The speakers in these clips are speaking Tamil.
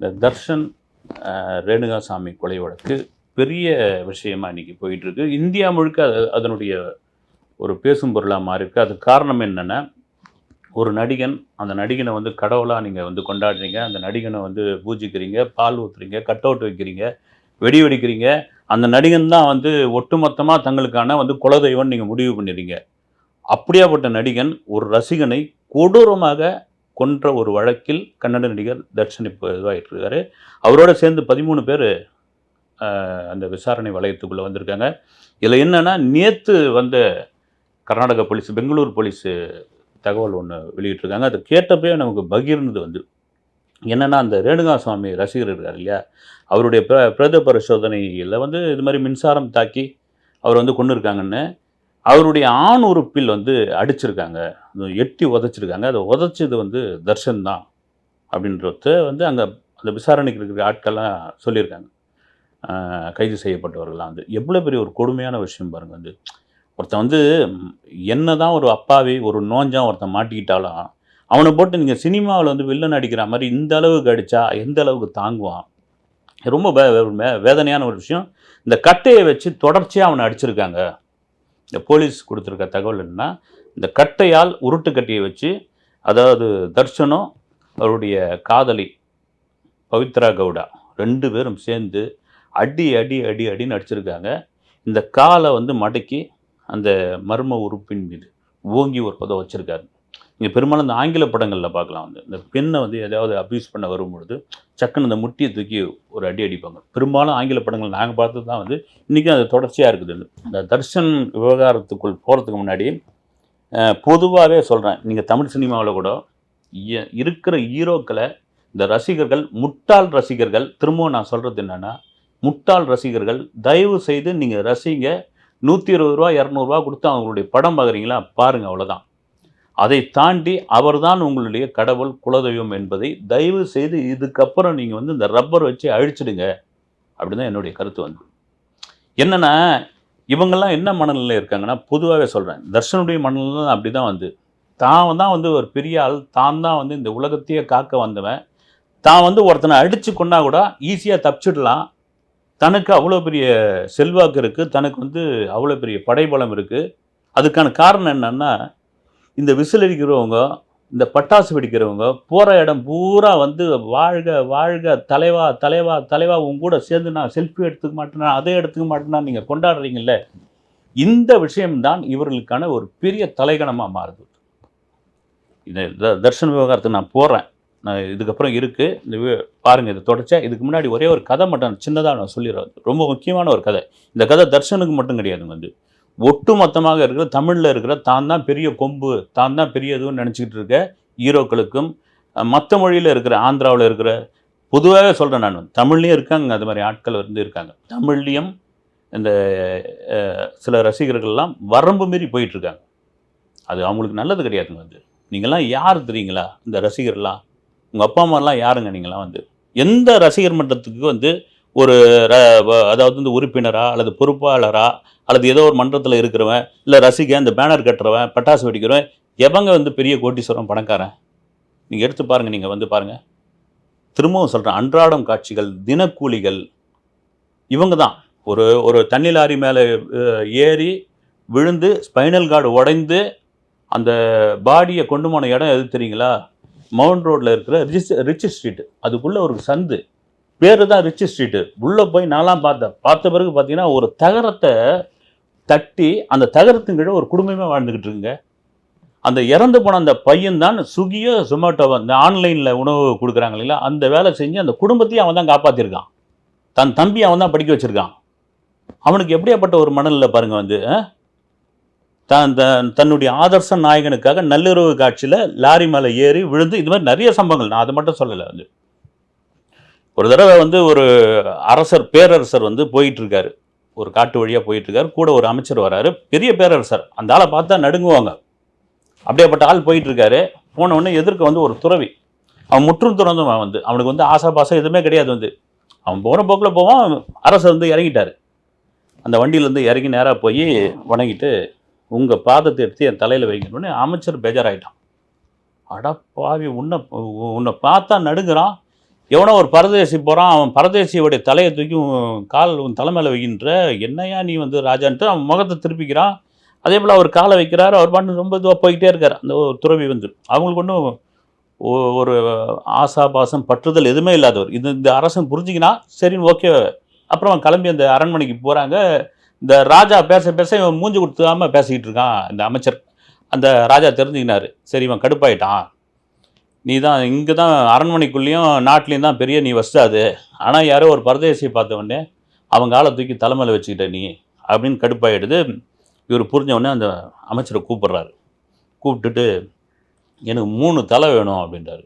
இந்த தர்ஷன் ரேணுகாசாமி கொலை வழக்கு பெரிய விஷயமா இன்றைக்கி போயிட்டுருக்கு. இந்தியா முழுக்க அது அதனுடைய ஒரு பேசும் பொருளாக மாறியிருக்கு. அதுக்கு காரணம் என்னென்னா ஒரு நடிகன் அந்த நடிகனை வந்து கடவுளாக நீங்கள் வந்து கொண்டாடுறீங்க. அந்த நடிகனை வந்து பூஜிக்கிறீங்க பால் ஊத்துறீங்க கட் அவுட் வைக்கிறீங்க வெடி வெடிக்கிறீங்க. அந்த நடிகன் தான் வந்து ஒட்டுமொத்தமாக தங்களுக்கான வந்து குலதெய்வம்னு நீங்கள் முடிவு பண்ணிடுறீங்க. அப்படியாப்பட்ட நடிகன் ஒரு ரசிகனை கொடூரமாக கொன்ற ஒரு வழக்கில் கன்னட நடிகர் தர்ஷன் இப்போ இதுவாகிட்டுருக்காரு அவரோட சேர்ந்து பதிமூணு பேர் அந்த விசாரணை வளையத்துக்குள்ளே வந்திருக்காங்க. இதில் என்னென்னா நேற்று வந்த கர்நாடக போலீஸ் பெங்களூர் போலீஸு தகவல் ஒன்று வெளியிட்டிருக்காங்க. அதை கேட்டப்பே நமக்கு பகிர்ந்து வந்து என்னென்னா அந்த ரேணுகா சுவாமி ரசிகர் இருக்கார் இல்லையா? அவருடைய பிர பிரேத பரிசோதனையில் வந்து இது மாதிரி மின்சாரம் தாக்கி அவர் வந்து கொண்டு இருக்காங்கன்னு அவருடைய ஆண் உறுப்பில் வந்து அடிச்சிருக்காங்க. எட்டி உதைச்சிருக்காங்க. அதை உதைச்சது வந்து தர்ஷன் தான் அப்படின்றத வந்து அங்கே அந்த விசாரணைக்கு இருக்கிற ஆட்கள்லாம் சொல்லியிருக்காங்க. கைது செய்யப்பட்டவர்கள்லாம் வந்து. எவ்வளோ பெரிய ஒரு கொடுமையான விஷயம் பாருங்கள் வந்து. ஒருத்தன் வந்து என்ன தான் ஒரு அப்பாவி ஒரு நோஞ்சான் ஒருத்தன் மாட்டிக்கிட்டாலும் அவனை போட்டு நீங்கள் சினிமாவில் வந்து வில்லன் அடிக்கிற மாதிரி இந்த அளவுக்கு அடித்தா எந்த அளவுக்கு தாங்குவான்? ரொம்ப வே- வேதனையான ஒரு விஷயம். இந்த கட்டையை வச்சு தொடர்ச்சியாக அவனை அடிச்சிருக்காங்க. இந்த போலீஸ் கொடுத்துருக்க தகவல் என்னன்னா இந்த கட்டையால் உருட்டு கட்டையை வச்சு அதாவது தர்ஷனும் அவருடைய காதலி பவித்ரா கவுடா ரெண்டு பேரும் சேர்ந்து அடி அடி அடி அடின்னு அடிச்சிருக்காங்க. இந்த காலை வந்து மடக்கி அந்த மர்ம உறுப்பின் மீது ஓங்கி ஒரு பதம் வச்சுருக்காரு. இங்கே பெரும்பாலும் இந்த ஆங்கில படங்களில் பார்க்கலாம் வந்து. இந்த பெண்ணை வந்து எதாவது அப்யூஸ் பண்ண வரும்பொழுது சக்குன்னு இந்த முட்டியை தூக்கி ஒரு அடி அடிப்பாங்க. பெரும்பாலும் ஆங்கில படங்கள் நாங்கள் பார்த்தது தான் வந்து இன்றைக்கும் அது தொடர்ச்சியாக இருக்குது. இந்த தர்ஷன் விவகாரத்துக்குள் போகிறதுக்கு முன்னாடி பொதுவாகவே சொல்கிறேன் நீங்கள் தமிழ் சினிமாவில் கூட இருக்கிற ஹீரோக்களை இந்த ரசிகர்கள் முட்டாள் ரசிகர்கள் திரும்பவும் நான் சொல்கிறது என்னென்னா முட்டாள் ரசிகர்கள் தயவு செய்து நீங்கள் ரசிங்க. நூற்றி இருபது ரூபா இரநூறுவா கொடுத்து அவங்களுடைய படம் பார்க்குறீங்களா? பாருங்கள் அவ்வளோதான் அதை தாண்டி அவர்தான் உங்களுடைய கடவுள் குலதெய்வம் என்பதை தயவு செய்து இதுக்கப்புறம் நீங்கள் வந்து இந்த ரப்பர் வச்சு அழிச்சிடுங்க. அப்படின்னு தான் என்னுடைய கருத்து வந்து. என்னென்னா இவங்கெல்லாம் என்ன மனநிலையில் இருக்காங்கன்னா பொதுவாகவே சொல்கிறேன் தர்ஷனுடைய மனநிலை அப்படி தான் வந்து. தான் தான் வந்து ஒரு பெரிய ஆள் தான் தான் வந்து இந்த உலகத்தையே காக்க வந்தவன். தான் வந்து ஒருத்தனை அடித்து கொண்டா கூட ஈஸியாக தப்பிச்சிடலாம். தனக்கு அவ்வளோ பெரிய செல்வாக்கு இருக்குது தனக்கு வந்து அவ்வளோ பெரிய படைபலம் இருக்குது அதுக்கான காரணம் என்னென்னா இந்த விசில் அடிக்கிறவங்க இந்த பட்டாசு வெடிக்கிறவங்க போகிற இடம் பூரா வந்து வாழ்க வாழ்க தலைவா தலைவா தலைவா உங்க கூட சேர்ந்து நான் செல்ஃபி எடுத்துக்க மாட்டேனா அதை எடுத்துக்க மாட்டேனா நீங்கள் கொண்டாடுறீங்கல்ல? இந்த விஷயம்தான் இவர்களுக்கான ஒரு பெரிய தலைகணமாக மாறுது. இந்த தர்ஷன் விவகாரத்துக்கு நான் போகிறேன் நான் இதுக்கப்புறம் இருக்குது இந்த பாருங்கள் இதை தொடச்சா இதுக்கு முன்னாடி ஒரே ஒரு கதை மட்டும் சின்னதாக நான் சொல்லிடுறேன். ரொம்ப முக்கியமான ஒரு கதை. இந்த கதை தர்ஷனுக்கு மட்டும் கிடையாது வந்து. ஒட்டு மொத்தமாக இருக்கிற தமிழில் இருக்கிற தான் தான் பெரிய கொம்பு தான் தான் பெரிய இதுன்னு நினச்சிக்கிட்டு இருக்க ஹீரோக்களுக்கும் மற்ற மொழியில் இருக்கிற ஆந்திராவில் இருக்கிற பொதுவாகவே சொல்கிறேன் நான் தமிழ்லேயும் இருக்காங்க அது மாதிரி ஆட்கள் வந்து இருக்காங்க. தமிழ்லேயும் இந்த சில ரசிகர்கள்லாம் வரம்பு மீறி போயிட்டுருக்காங்க. அது அவங்களுக்கு நல்லது கிடையாதுங்க வந்து. நீங்கள்லாம் யார் தெரியுங்களா? இந்த ரசிகர்லாம் உங்கள் அப்பா அம்மாலாம் யாருங்க நீங்களாம் வந்து? எந்த ரசிகர் மன்றத்துக்கு வந்து ஒரு ர- அதாவது வந்து உறுப்பினரா அல்லது பொறுப்பாளரா அல்லது ஏதோ ஒரு மன்றத்தில் இருக்கிறவன் இல்லை ரசிகன் இந்த பேனர் கட்டுறவன் பட்டாசு வெடிக்கிறவன் எவங்க வந்து பெரிய கோட்டீஸ்வரம் பணக்காரன்? நீங்கள் எடுத்து பாருங்கள் நீங்கள் வந்து பாருங்கள் திரும்பவும் சொல்கிறேன் அன்றாடம் காட்சிகள் தினக்கூலிகள் இவங்க தான் ஒரு ஒரு தண்ணி லாரி மேலே ஏறி விழுந்து ஸ்பைனல் கார்டு உடைந்து அந்த பாடியை கொண்டு போன இடம் எது தெரியுங்களா? மவுண்ட் ரோட்டில் இருக்கிற ரிச் ரிச் ஸ்ட்ரீட். அதுக்குள்ளே ஒரு சந்து. பேர் தான் ரிச் ஸ்ட்ரீட்டு உள்ளே போய் நான்லாம் பார்த்தேன் பார்த்த பிறகு பார்த்தீங்கன்னா ஒரு தகரத்தை தட்டி அந்த தகரத்துங்கிட்ட ஒரு குடும்பமே வாழ்ந்துக்கிட்டு இருக்குங்க. அந்த இறந்து போன அந்த பையன் தான் சுகியோ ஜொமேட்டோவோ இந்த ஆன்லைனில் உணவு கொடுக்குறாங்க இல்லைங்களா? அந்த வேலை செஞ்சு அந்த குடும்பத்தையும் அவன் தான் காப்பாற்றிருக்கான் தன் தம்பி அவன் தான் படிக்க வச்சிருக்கான். அவனுக்கு எப்படியாப்பட்ட ஒரு மணலில் பாருங்கள் வந்து ஆ? தான் தன்னுடைய ஆதர்ச நாயகனுக்காக நள்ளிரவு காட்சியில் லாரி மேலே ஏறி விழுந்து இது மாதிரி நிறைய சம்பவங்கள். நான் அதை மட்டும் சொல்லலை வந்து. ஒரு தடவை வந்து ஒரு அரசர் பேரரசர் வந்து போயிட்டுருக்காரு. ஒரு காட்டு வழியாக போயிட்டுருக்காரு. கூட ஒரு அமைச்சர் வராரு. பெரிய பேரரசர். அந்த ஆளை பார்த்தா நடுங்குவாங்க. அப்படியேப்பட்ட ஆள் போயிட்டுருக்காரு. போனவுடனே எதிர்க்க வந்து ஒரு துறவி. அவன் முற்றும் துறந்தவன் வந்து. அவனுக்கு வந்து ஆசா பாசம் எதுவுமே கிடையாது வந்து. அவன் போகிற போக்கில் போவான். அரசர் வந்து இறங்கிட்டாரு. அந்த வண்டியிலேருந்து இறங்கி நேராக போய் வணங்கிட்டு உங்கள் பாதத்தை எடுத்து என் தலையில் வைக்கணும்னு அமைச்சர் பேஜாராயிட்டான். அட பாவி உன்னை உன்னை பார்த்தா நடுங்குறான். எவனோ ஒரு பரதேசி போகிறான் அவன் பரதேசியோடைய தலையை தூக்கி உன் கால் உன் தலை மேலே வைக்கின்ற என்னையா நீ வந்து ராஜான்ட்டு அவன் முகத்தை திருப்பிக்கிறான். அதே போல் அவர் காலை வைக்கிறார் அவர் பாட்டு ரொம்ப இதுவாக போய்கிட்டே இருக்கார். அந்த ஒரு துறவி வந்து அவங்களுக்கு ஒன்றும் ஒரு ஆசா பாசம் பற்றுதல் எதுவுமே இல்லாதவர். இது இந்த அரசன் புரிஞ்சிக்கினா சரின்னு ஓகே. அப்புறம் அவன் கிளம்பி அந்த அரண்மனைக்கு போகிறாங்க இந்த ராஜா பேச பேச இவன் மூஞ்சி கொடுத்தாம பேசிக்கிட்டு இருக்கான் இந்த அமைச்சர். அந்த ராஜா தெரிஞ்சுக்கினார். சரி இவன் கடுப்பாயிட்டான். நீ தான் இங்கே தான் அரண்மனைக்குள்ளேயும் நாட்டிலையும் தான் பெரிய நீ வசாது ஆனால் யாரோ ஒரு பரதேசியை பார்த்தவொடனே அவங்க ஆளை தூக்கி தலைமையில் வச்சுக்கிட்ட நீ அப்படின்னு கடுப்பாயிடுது. இவர் புரிஞ்சவொடனே அந்த அமைச்சரை கூப்பிட்றாரு. கூப்பிட்டுட்டு எனக்கு மூணு தலை வேணும் அப்படின்றாரு.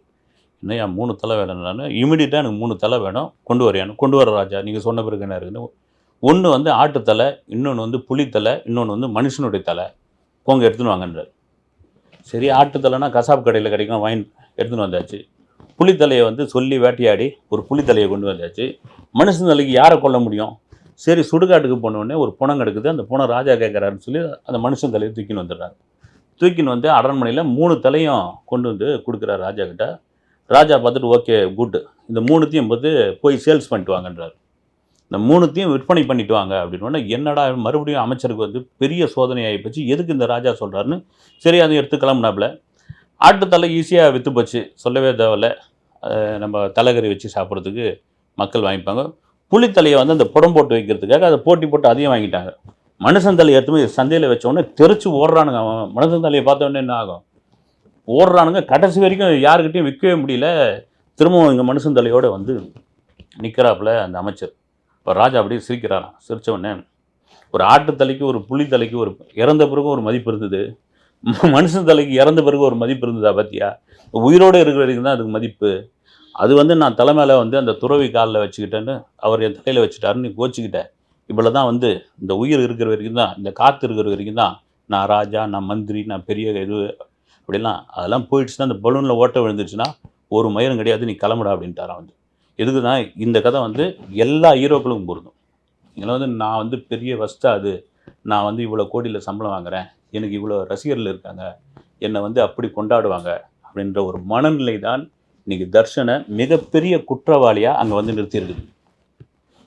என்னையா மூணு தலை வேணும்னாலும் இமிடியட்டாக எனக்கு மூணு தலை வேணும். கொண்டு வரையானு கொண்டு வர ராஜா நீங்கள் சொன்ன பிறகு என்ன இருக்குன்னு. ஒன்று வந்து ஆட்டுத்தலை இன்னொன்று வந்து புலித்தலை இன்னொன்று வந்து மனுஷனுடைய தலை. போங்க எடுத்துன்னு வாங்கன்றார். சரி ஆட்டுத்தலைனா கசாப் கடையில் கிடைக்கும் வாங்கி எடுத்துன்னு வந்தாச்சு. புலித்தலையை வந்து சொல்லி வேட்டையாடி ஒரு புலித்தலையை கொண்டு வந்தாச்சு. மனுஷன் தலைக்கு யாரை கொல்ல முடியும்? சரி சுடுகாட்டுக்கு போனோடனே ஒரு புணம் கிடக்குது. அந்த புணம் ராஜா கேட்குறாருன்னு சொல்லி அந்த மனுஷன் தலையை தூக்கின்னு வந்துடுறாரு. தூக்கின்னு வந்து அரண்மனையில் மூணு தலையும் கொண்டு வந்து கொடுக்குறாரு ராஜா கிட்ட. ராஜா பார்த்துட்டு ஓகே குட். இந்த மூணுத்தையும் பார்த்து போய் சேல்ஸ் பண்ணிட்டு வாங்கன்றார். இந்த மூணுத்தையும் விற்பனை பண்ணிட்டு வாங்க. அப்படின்னு என்னடா மறுபடியும் அமைச்சருக்கு வந்து பெரிய சோதனை ஆகி போச்சு. எதுக்கு இந்த ராஜா சொல்கிறாருன்னு சரி அதை எடுத்து கிளம்புனாப்புல ஆட்டுத்தலை ஈஸியாக விற்று போச்சு. சொல்லவே தேவையில்ல. நம்ம தலைகறி வச்சு சாப்பிட்றதுக்கு மக்கள் வாங்கிப்பாங்க. புளித்தலையை வந்து அந்த புடம் போட்டு வைக்கிறதுக்காக அதை போட்டி போட்டு அதையும் வாங்கிட்டாங்க. மனுஷன் தலையை எடுத்து போய் சந்தையில் வச்சோடனே தெரிச்சு ஓடுறானுங்க. அவன் மனுஷன் தலையை பார்த்தோன்னே என்ன ஆகும்? ஓடுறானுங்க. கடைசி வரைக்கும் யாருக்கிட்டையும் விற்கவே முடியல. திரும்பவும் இங்கே மனுஷன் தலையோடு வந்து நிற்கிறாப்புல அந்த அமைச்சர். இப்போ ராஜா அப்படியே சிரிக்கிறாராம். சிரிச்ச உடனே ஒரு ஆட்டு தலைக்கு ஒரு புளித்தலைக்கு ஒரு இறந்த பிறகு ஒரு மதிப்பு இருந்தது. மனுஷன் தலைக்கு இறந்த பிறகு ஒரு மதிப்பு இருந்ததா பார்த்தியா உயிரோடு இருக்கிற வரைக்கும் தான் அதுக்கு மதிப்பு. அது வந்து நான் தலை மேலே வந்து அந்த துறவி காலில் வச்சுக்கிட்டேன்னு அவர் என் தலையில் வச்சுட்டாருன்னு நீ கோச்சிக்கிட்ட. இவ்வளோ தான் வந்து இந்த உயிர் இருக்கிற வரைக்கும் தான் இந்த காற்று இருக்கிற வரைக்கும் தான் நான் ராஜா நான் மந்திரி நான் பெரிய இது அப்படிலாம் அதெல்லாம் போயிடுச்சுன்னா அந்த பலூனில் ஓட்ட விழுந்துருச்சுன்னா ஒரு மயிரும் கிடையாது நீ கிளம்புடா அப்படின்ட்டாரான் வந்து. எதுக்கு தான் இந்த கதை வந்து எல்லா ஹீரோக்களுக்கும் பொருந்தும். இதில் வந்து நான் வந்து பெரிய வஸ்தா அது. நான் வந்து இவ்வளோ கோடியில் சம்பளம் வாங்குறேன். எனக்கு இவ்வளோ ரசிகர்கள் இருக்காங்க என்னை வந்து அப்படி கொண்டாடுவாங்க அப்படின்ற ஒரு மனநிலை தான் இன்னைக்கு தர்ஷனை மிகப்பெரிய குற்றவாளியாக அங்கே வந்து நிறுத்தியிருக்குது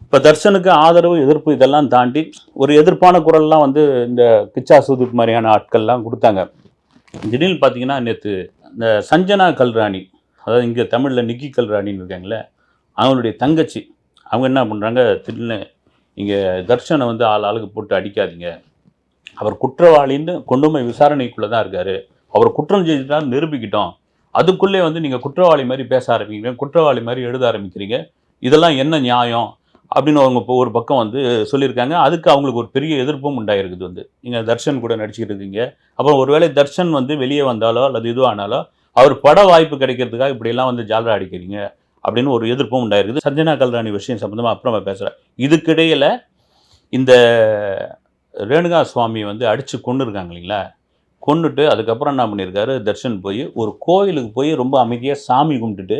இப்போ தர்ஷனுக்கு ஆதரவு எதிர்ப்பு இதெல்லாம் தாண்டி ஒரு எதிர்ப்பான குரல்லாம் வந்து இந்த கிச்சா சுதீப் மாதிரியான ஆட்கள்லாம் கொடுத்தாங்க. திடீர்னு பார்த்தீங்கன்னா நேற்று இந்த சஞ்சனா கல்ராணி அதாவது இங்கே தமிழில் நிக்கி கல்ராணின்னு இருக்காங்களே அவங்களுடைய தங்கச்சி. அவங்க என்ன பண்ணுறாங்க திடீர்னு இங்கே தர்ஷனை வந்து ஆள் ஆளுக்கு போட்டு அடிக்காதீங்க. அவர் குற்றவாளின்னு கொண்டு போய் விசாரணைக்குள்ளே தான் இருக்கார். அவர் குற்றம் செஞ்சுட்டார் நிரூபிக்கிட்டோம். அதுக்குள்ளே வந்து நீங்கள் குற்றவாளி மாதிரி பேச ஆரம்பிக்கிறீங்க குற்றவாளி மாதிரி எழுத ஆரம்பிக்கிறீங்க. இதெல்லாம் என்ன நியாயம்? அப்படின்னு அவங்க இப்போ ஒரு பக்கம் வந்து சொல்லியிருக்காங்க. அதுக்கு அவங்களுக்கு ஒரு பெரிய எதிர்ப்பும் உண்டாயிருக்குது வந்து. நீங்கள் தர்ஷன் கூட நடிச்சுக்கிட்டு இருக்கீங்க. அப்புறம் ஒருவேளை தர்ஷன் வந்து வெளியே வந்தாலோ அல்லது இதுவானாலோ அவர் பட வாய்ப்பு கிடைக்கிறதுக்காக இப்படியெல்லாம் வந்து ஜாலரா அடிக்கிறீங்க அப்படின்னு ஒரு எதிர்ப்பும் உண்டாயிருக்குது. சஞ்சனா கல்ராணி விஷயம் சம்மந்தமாக அப்புறமா பேசுகிறேன் இதுக்கிடையில் இந்த ரேணுகா சுவாமி வந்து அடித்து கொண்டு இருக்காங்க இல்லைங்களா? கொண்டுட்டு அதுக்கப்புறம் என்ன பண்ணியிருக்காரு? தர்ஷன் போய் ஒரு கோயிலுக்கு போய் ரொம்ப அமைதியாக சாமி கும்பிட்டுட்டு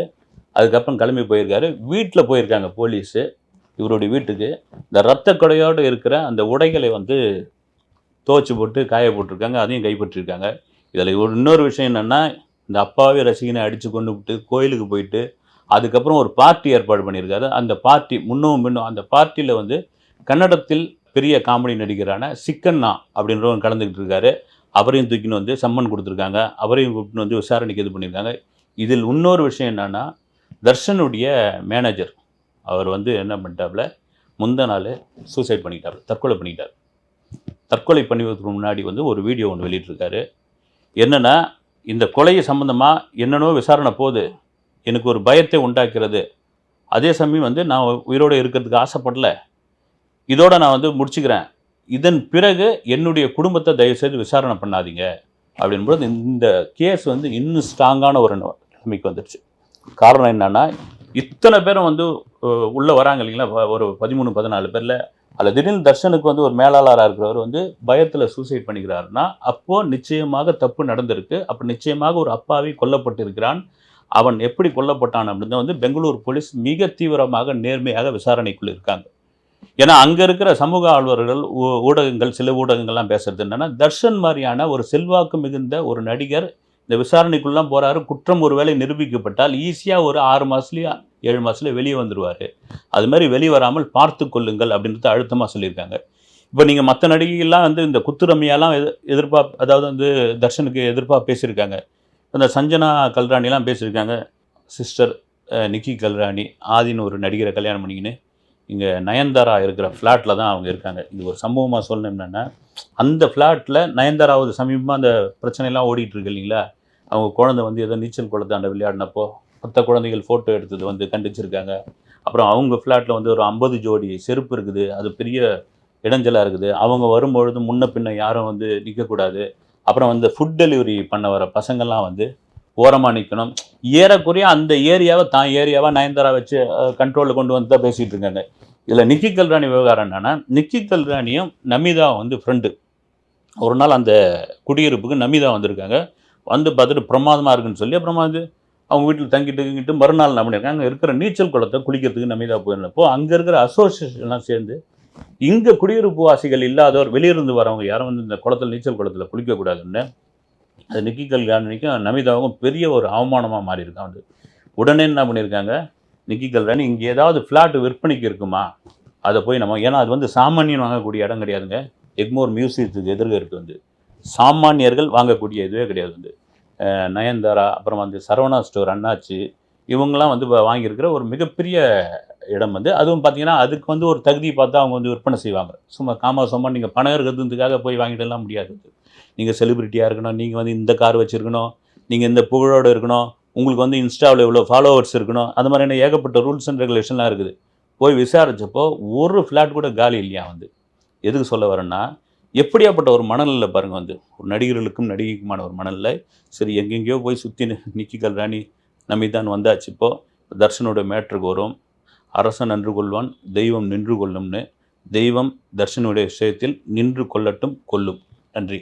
அதுக்கப்புறம் கிளம்பி போயிருக்காரு. வீட்டில் போயிருக்காங்க போலீஸு. இவருடைய வீட்டுக்கு இந்த ரத்த கொடையோடு இருக்கிற அந்த உடைகளை வந்து துவச்சி போட்டு காய போட்டிருக்காங்க. அதையும் கைப்பற்றிருக்காங்க. இதில் ஒரு இன்னொரு விஷயம் என்னென்னா இந்த அப்பாவே ரசிகனை அடித்து கொண்டு விட்டு கோயிலுக்கு போயிட்டு அதுக்கப்புறம் ஒரு பார்ட்டி ஏற்பாடு பண்ணியிருக்காரு. அந்த பார்ட்டி முன்னும் பின்னும் அந்த பார்ட்டியில் வந்து கன்னடத்தில் பெரிய காமெடி நடிகரான சிக்கண்ணா அப்படின்றவங்க கலந்துக்கிட்டு இருக்காரு. அவரையும் தூக்கின்னு வந்து சம்மன் கொடுத்துருக்காங்க. அவரையும் கூப்பிட்டு வந்து விசாரணைக்கு இது பண்ணியிருக்காங்க. இதில் இன்னொரு விஷயம் என்னென்னா தர்ஷனுடைய மேனேஜர் அவர் வந்து என்ன பண்ணிட்டாப்புல முந்த நாள் சூசைட் பண்ணிட்டார். தற்கொலை பண்ணிட்டார். தற்கொலை பண்ணுவதற்கு முன்னாடி வந்து ஒரு வீடியோ ஒன்று வெளியிட்டிருக்காரு. என்னென்னா இந்த கொலை சம்மந்தமாக என்னென்னோ விசாரணை போகுது. எனக்கு ஒரு பயத்தை உண்டாக்கிறது. அதே சமயம் வந்து நான் உயிரோடு இருக்கிறதுக்கு ஆசைப்படல. இதோட நான் வந்து முடிச்சுக்கிறேன். இதன் பிறகு என்னுடைய குடும்பத்தை தயவுசெய்து விசாரணை பண்ணாதீங்க. அப்படின்போது இந்த கேஸ் வந்து இன்னும் ஸ்ட்ராங்கான ஒரு நிலைமைக்கு வந்துடுச்சு. காரணம் என்னன்னா இத்தனை பேரும் வந்து உள்ளே வராங்க இல்லைங்களா? ஒரு பதிமூணு பதினாலு பேரில். அதில் திடீர்னு தர்ஷனுக்கு வந்து ஒரு மேலாளராக இருக்கிறவர் வந்து பயத்தில் சூசைட் பண்ணிக்கிறாருன்னா அப்போது நிச்சயமாக தப்பு நடந்திருக்கு. அப்போ நிச்சயமாக ஒரு அப்பாவி கொல்லப்பட்டிருக்கிறான். அவன் எப்படி கொல்லப்பட்டான் அப்படின்னு வந்து பெங்களூர் போலீஸ் மிக தீவிரமாக நேர்மையாக விசாரணைக்குள் இருக்காங்க. ஏன்னா அங்கே இருக்கிற சமூக ஆழ்வர்கள் ஊ- ஊடகங்கள் சில ஊடகங்கள்லாம் பேசுறது என்னென்னா தர்ஷன் மாதிரியான ஒரு செல்வாக்கு மிகுந்த ஒரு நடிகர் இந்த விசாரணைக்குள்ளலாம் போகிறாரு குற்றம் ஒருவேளை நிரூபிக்கப்பட்டால் ஈஸியாக ஒரு ஆறு மாதத்துலேயே ஏழு மாதத்துல வெளியே வந்துடுவார் அது மாதிரி வெளியே வராமல் பார்த்து கொள்ளுங்கள் அப்படின்றத அழுத்தமாக சொல்லியிருக்காங்க. இப்போ நீங்கள் மற்ற நடிகைகள்லாம் வந்து இந்த குத்துரம்யாலாம் எதிர் எதிர்பார்ப்பு அதாவது வந்து தர்ஷனுக்கு எதிர்ப்பாக பேசியிருக்காங்க. இந்த சஞ்சனா கல்ராணிலாம் பேசியிருக்காங்க. சிஸ்டர் நிக்கி கல்ராணி ஆதின்னு ஒரு நடிகரை கல்யாணம் பண்ணிக்கின்னு. இங்கே நயன்தாரா இருக்கிற ஃப்ளாட்டில் தான் அவங்க இருக்காங்க. இது ஒரு சம்பவமாக சொல்லணும் என்னென்னா அந்த ஃப்ளாட்டில் நயன்தாராவது சமீபமாக அந்த பிரச்சனைலாம் ஓடிட்டு இருக்கு இல்லைங்களா? அவங்க குழந்தை வந்து ஏதோ நீச்சல் குளத்தாண்ட விளையாடினப்போ மற்ற குழந்தைகள் ஃபோட்டோ எடுத்தது வந்து கண்டிச்சிருக்காங்க. அப்புறம் அவங்க ஃப்ளாட்டில் வந்து ஒரு ஐம்பது ஜோடி செருப்பு இருக்குது. அது பெரிய இடைஞ்சலாக இருக்குது. அவங்க வரும்பொழுது முன்ன பின்ன யாரும் வந்து நிற்கக்கூடாது அப்புறம் வந்து ஃபுட் டெலிவரி பண்ண வர பசங்கள்லாம் வந்து ஓரமாக நிற்கணும் ஏறக்குறைய அந்த ஏரியாவை தான் ஏரியாவாக நயன்தாரா வச்சு கண்ட்ரோலில் கொண்டு வந்து தான் பேசிகிட்டு இருக்காங்க. இதில் நிக்கி கல்ராணி விவகாரம் என்னன்னா நிக்கி கல்ராணியும் நமிதா வந்து ஃப்ரெண்டு ஒரு நாள் அந்த குடியிருப்புக்கு நமிதா வந்திருக்காங்க. வந்து பார்த்துட்டு பிரமாதமாக இருக்குன்னு சொல்லி அப்புறமா வந்து அவங்க வீட்டில் தங்கிட்டு தங்கிட்டு மறுநாள் என்ன பண்ணியிருக்காங்க? அங்கே இருக்கிற நீச்சல் குளத்தை குளிக்கிறதுக்கு நமிதா போயிருந்தப்போ அங்கே இருக்கிற அசோசியேஷன்லாம் சேர்ந்து இங்கே குடியிருப்பு வாசிகள் இல்லாதவர் வெளியிருந்து வரவங்க யாரும் வந்து இந்த குளத்தில் நீச்சல் குளத்தில் குளிக்கக்கூடாதுன்னு அது நிக்கி கல்யாணிக்கும் நமிதாவுக்கும் பெரிய ஒரு அவமானமாக மாறி இருக்கான் வந்து. உடனே என்ன பண்ணியிருக்காங்க? நிக்கி கல்யாணி இங்கே ஏதாவது ஃப்ளாட் விற்பனைக்கு இருக்குமா? அதை போய் நம்ம ஏன்னா அது வந்து சாமானியன் வாங்கக்கூடிய இடம் கிடையாதுங்க. எக்மோர் மியூசியத்துக்கு எதிர்க்க இருக்குது வந்து. சாமானியர்கள் வாங்கக்கூடிய இதுவே கிடையாது வந்து. நயன்தாரா அப்புறம் வந்து சரவணா ஸ்டோர் அண்ணாச்சி இவங்கெல்லாம் வந்து வா- வாங்கியிருக்கிற ஒரு மிகப்பெரிய இடம் வந்து. அதுவும் பார்த்தீங்கன்னா அதுக்கு வந்து ஒரு தகுதி பார்த்தா அவங்க வந்து விற்பனை செய்வாங்க. சும்மா காமா சும்மா நீங்கள் பணம் இருக்கிறதுக்காக போய் வாங்கிட்டுலாம் முடியாது நீங்கள் செலிபிரிட்டியாக இருக்கணும் நீங்கள் வந்து இந்த கார் வச்சுருக்கணும் நீங்கள் இந்த புகழோடு இருக்கணும் உங்களுக்கு வந்து இன்ஸ்டாவில் இவ்வளோ ஃபாலோவர்ஸ் இருக்கணும் அந்த மாதிரியான ஏகப்பட்ட ரூல்ஸ் அண்ட் ரெகுலேஷன்லாம் இருக்குது. போய் விசாரித்தப்போ ஒரு ஃப்ளாட் கூட காலி இல்லையா வந்து? எதுக்கு சொல்ல வரேன்னா எப்படியாப்பட்ட ஒரு மணலில் பாருங்கள் வந்து. ஒரு நடிகர்களுக்கும் நடிகைக்குமான ஒரு மணலில் சரி எங்கெங்கேயோ போய் சுற்றி நிக்கி கல்ராணி நம்பிதான் வந்தாச்சு இப்போது தர்ஷனோட மேட்ருக்கு வரும். அரசன் நின்று கொள்வான் தெய்வம் நின்று கொள்ளும்னு. தெய்வம் தர்ஷனுடைய விஷயத்தில் நின்று கொள்ளட்டும் கொல்லும். நன்றி.